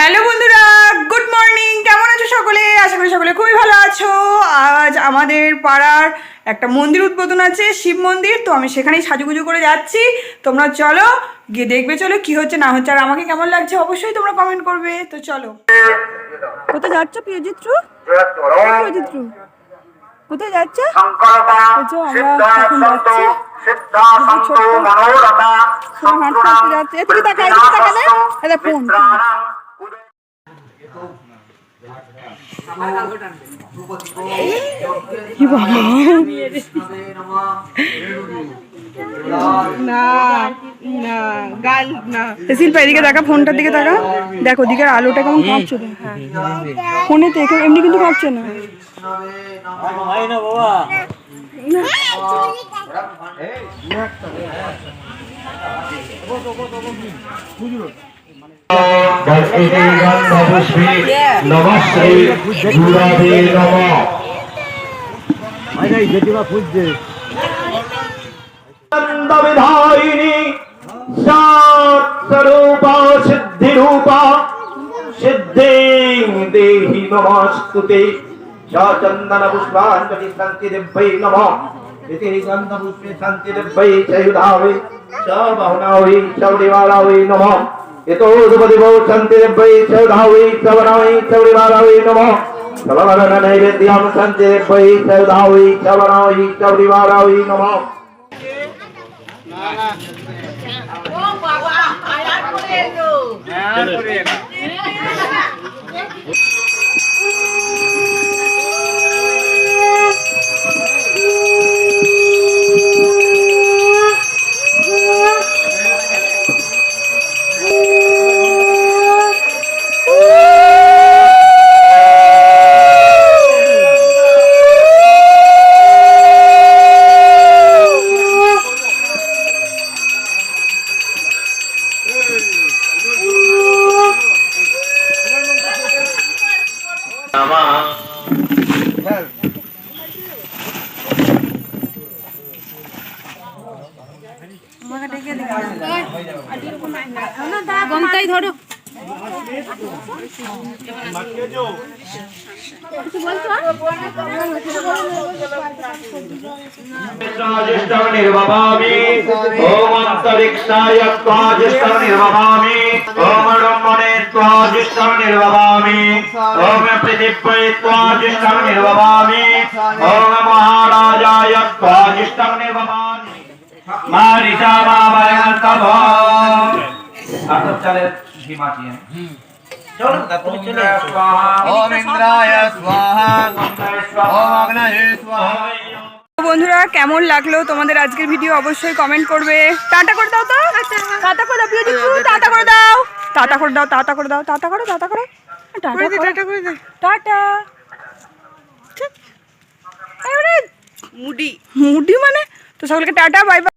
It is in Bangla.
হ্যালো বন্ধুরা গুড মর্নিং কেমন আছো সকলে? আশা করি সকলে খুবই ভালো আছো। আজ আমাদের পাড়ার একটা মন্দির উদ্বোধন আছে শিব মন্দির। তো আমি সেখানেই সাজুগুজু করে যাচ্ছি। তোমরা চলো গিয়ে দেখবে চলো কি হচ্ছে না হচ্ছে আর আমাকে কেমন লাগছে অবশ্যই তোমরা কমেন্ট করবে। তো চলো। কোথায় যাচ্ছ প্রিয়জিত্রু প্রিয়জিত্রু কোথায় যাচ্ছ? আমরা এখন যাচ্ছি। ছোট্ট ফোন হাঁটতে হাঁটতে যাচ্ছে। এদিকে তাকা এদিকে তাকালে। এটা ফোন। না না গাল না। শিল্পা এদিকে তাকা ফোনটার দিকে তাকা। দেখো দিকের আলোটা কেমন কাঁপছে দেখ। ফোনে তো এমনি কিন্তু কাঁপছে না। নমশ্রী গুরবে নম বিধায়িনী স্বরূপ সিদ্ধিরূপ সিদ্ধিং দেহি নমস্তুতে চন্দন পুষ্পাঞ্জলি শান্তি দিব্যై নম ইতি গন্ধ পুষ্পে শান্তি দিব্যై চৈধাবে চ বহুনাবে চৌরিবালাবে নম। এতো সুপদিব শান্তি দিব্যై চৌধাবে চবনাবে চৌরিবালাবে নম। সবরণ নৈবেদ্যম শান্তি দিব্যై চৌধাবে চবনাবে চৌরিবালাবে নম গমতাই ধরো। নির্বাভামি ওম অন্তরিক্ষায় ত্বাজ্যেষ্ঠং নির্বাভামি ওম ব্রহ্মণে ত্বাজ্যেষ্ঠং নির্বাভামি ওম পৃথিব্যে ত্বাজ্যেষ্ঠং নির্বাভামি ওম মহারাজায় মারিচা মা বয়ন্তভ আসব চলে সীমাটি চলো তুমি চলে ওম ইন্দ্রায় স্বাহা ওম অগ্নয়ে স্বাহা বন্ধুরা কেমন লাগল তোমাদের আজকের ভিডিও? অবশ্যই কমেন্ট করবে। টাটা করে দাও তো। টাটা করে দাও টাটা করে দাও। টাটা করে দাও টাটা করে দাও টাটা করো টাটা করো। টাটা টাটা করে দাও টাটা। ঠিক। মুডি। মুডি মানে? তো সকলকে টাটা বাই বাই।